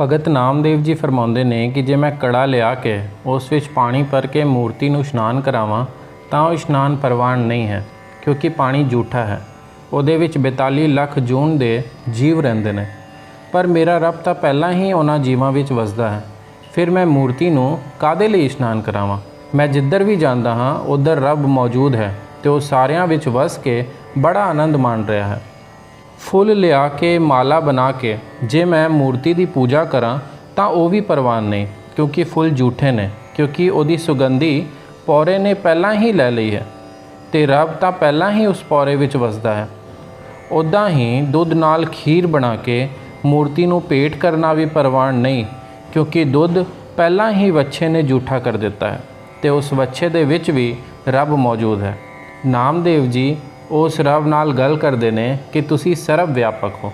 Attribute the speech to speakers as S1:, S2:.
S1: ਭਗਤ ਨਾਮਦੇਵ ਜੀ ਫਰਮਾਉਂਦੇ ਨੇ ਕਿ ਜੇ ਮੈਂ ਕੜਾ ਲਿਆ ਕੇ ਉਸ ਵਿੱਚ ਪਾਣੀ ਭਰ ਕੇ ਮੂਰਤੀ ਨੂੰ ਇਸ਼ਨਾਨ ਕਰਾਵਾਂ, ਤਾਂ ਉਹ ਇਸ਼ਨਾਨ ਪ੍ਰਵਾਨ ਨਹੀਂ ਹੈ, ਕਿਉਂਕਿ ਪਾਣੀ ਝੂਠਾ ਹੈ। ਉਹਦੇ ਵਿੱਚ 42 ਲੱਖ ਜੂਨ ਦੇ ਜੀਵ ਰਹਿੰਦੇ ਨੇ। ਪਰ ਮੇਰਾ ਰੱਬ ਤਾਂ ਪਹਿਲਾਂ ਹੀ ਉਹਨਾਂ ਜੀਵਾਂ ਵਿੱਚ ਵਸਦਾ ਹੈ। ਫਿਰ ਮੈਂ ਮੂਰਤੀ ਨੂੰ ਕਾਦੇ ਲਈ ਇਸ਼ਨਾਨ ਕਰਾਵਾਂ? ਮੈਂ ਜਿੱਧਰ ਵੀ ਜਾਂਦਾ ਹਾਂ, ਉਧਰ ਰੱਬ ਮੌਜੂਦ ਹੈ ਤੇ ਉਹ ਸਾਰਿਆਂ ਵਿੱਚ ਵਸ ਕੇ ਬੜਾ ਆਨੰਦ ਮਾਣ ਰਿਹਾ ਹੈ। ਫੁੱਲ ਲਿਆ ਕੇ, ਮਾਲਾ ਬਣਾ ਕੇ, ਜੇ ਮੈਂ ਮੂਰਤੀ ਦੀ ਪੂਜਾ ਕਰਾਂ, ਤਾਂ ਉਹ ਵੀ ਪ੍ਰਵਾਨ ਨਹੀਂ ਕਿਉਂਕਿ ਫੁੱਲ ਝੂਠੇ ਨੇ, ਕਿਉਂਕਿ ਉਹਦੀ ਸੁਗੰਧੀ ਪੌਰੇ ਨੇ ਪਹਿਲਾਂ ਹੀ ਲੈ ਲਈ ਹੈ, ਤੇ ਰੱਬ ਤਾਂ ਪਹਿਲਾਂ ਹੀ ਉਸ ਪੌਰੇ ਵਿੱਚ ਵਸਦਾ ਹੈ। ਉਦਾਂ ਹੀ ਦੁੱਧ ਨਾਲ ਖੀਰ ਬਣਾ ਕੇ, ਮੂਰਤੀ ਨੂੰ ਪੇਟ ਕਰਨਾ ਵੀ ਪ੍ਰਵਾਨ ਨਹੀਂ, ਕਿਉਂਕਿ ਦੁੱਧ ਪਹਿਲਾਂ ਹੀ ਵੱਛੇ ਨੇ ਝੂਠਾ ਕਰ ਦਿੱਤਾ ਹੈ, ਤੇ ਉਸ ਵੱਛੇ ਦੇ ਵਿੱਚ ਵੀ ਰੱਬ ਮੌਜੂਦ ਹੈ। ਨਾਮਦੇਵ ਜੀ ਉਹ ਰੱਬ ਨਾਲ ਗੱਲ ਕਰਦੇ ਨੇ ਕਿ ਤੁਸੀਂ ਸਰਬ ਵਿਆਪਕ ਹੋ।